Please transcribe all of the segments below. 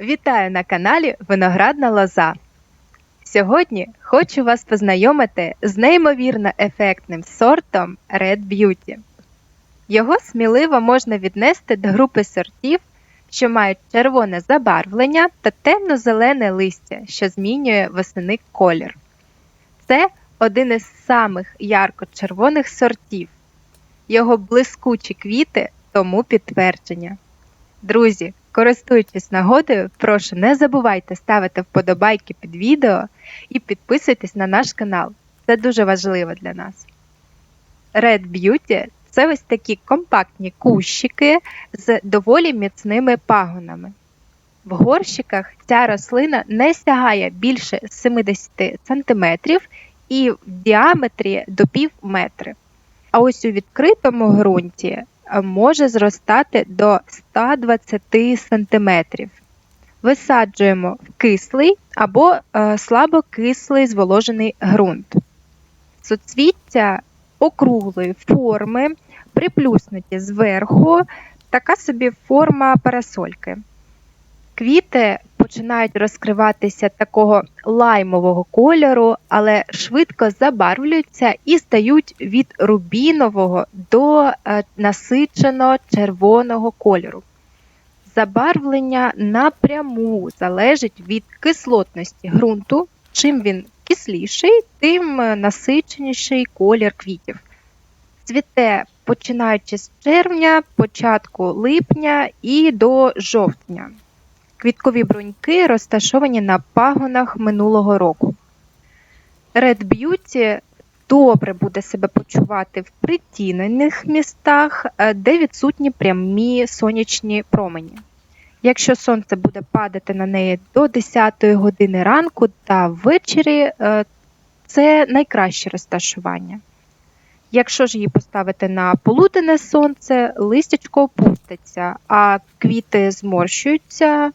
Вітаю на каналі Виноградна Лоза. Сьогодні хочу вас познайомити з неймовірно ефектним сортом Red Beauty. Його сміливо можна віднести до групи сортів, що мають червоне забарвлення та темно-зелене листя, що змінює восени колір. Це один із самих ярко-червоних сортів. Його блискучі квіти тому підтвердження. Друзі, користуючись нагодою, прошу не забувайте ставити вподобайки під відео і підписуйтесь на наш канал. Це дуже важливо для нас. Red Beauty це ось такі компактні кущики з доволі міцними пагонами. В горщиках ця рослина не сягає більше 70 см і в діаметрі до пів метри. А ось у відкритому ґрунті може зростати до 120 см. Висаджуємо в кислий або е, слабокислий зволожений ґрунт. Суцвіття округлої форми, приплюснуті зверху, така собі форма парасольки. Квіти починають розкриватися такого лаймового кольору, але швидко забарвлюються і стають від рубінового до е, насичено червоного кольору. Забарвлення напряму залежить від кислотності ґрунту. Чим він кисліший, тим насиченіший колір квітів. Цвіте починаючи з червня, початку липня і до жовтня. Квіткові бруньки розташовані на пагонах минулого року. Red Beauty добре буде себе почувати в притінених містах, е, де відсутні прямі сонячні промені. Якщо сонце буде падати на неї до 10 години ранку та ввечері, е, це найкраще розташування. Якщо ж її поставити на полуденне сонце, листячко опуститься, а квіти зморщуються,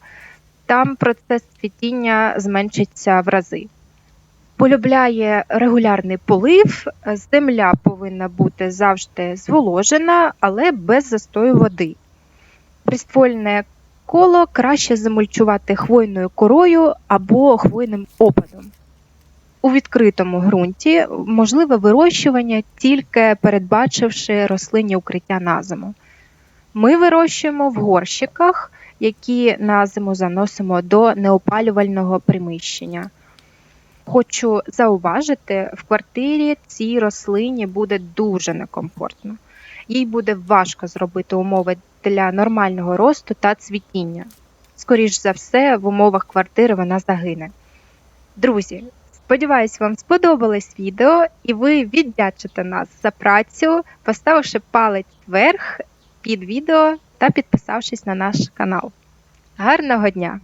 там процес цвітіння зменшиться в рази. Полюбляє регулярний полив, земля повинна бути завжди зволожена, але без застою води. Приствольне коло краще замульчувати хвойною корою або хвойним опадом. У відкритому ґрунті можливе вирощування, тільки передбачивши рослинні укриття на зиму. Ми вирощуємо в горщиках, які на зиму заносимо до неопалювального приміщення. Хочу зауважити, в квартирі цій рослині буде дуже некомфортно. Їй буде важко зробити умови для нормального росту та цвітіння. Скоріш за все, в умовах квартири вона загине. Друзі, сподіваюсь, вам сподобалось відео і ви віддячите нас за працю, поставивши палець вверх під відео та підписавшись на наш канал. Гарного дня!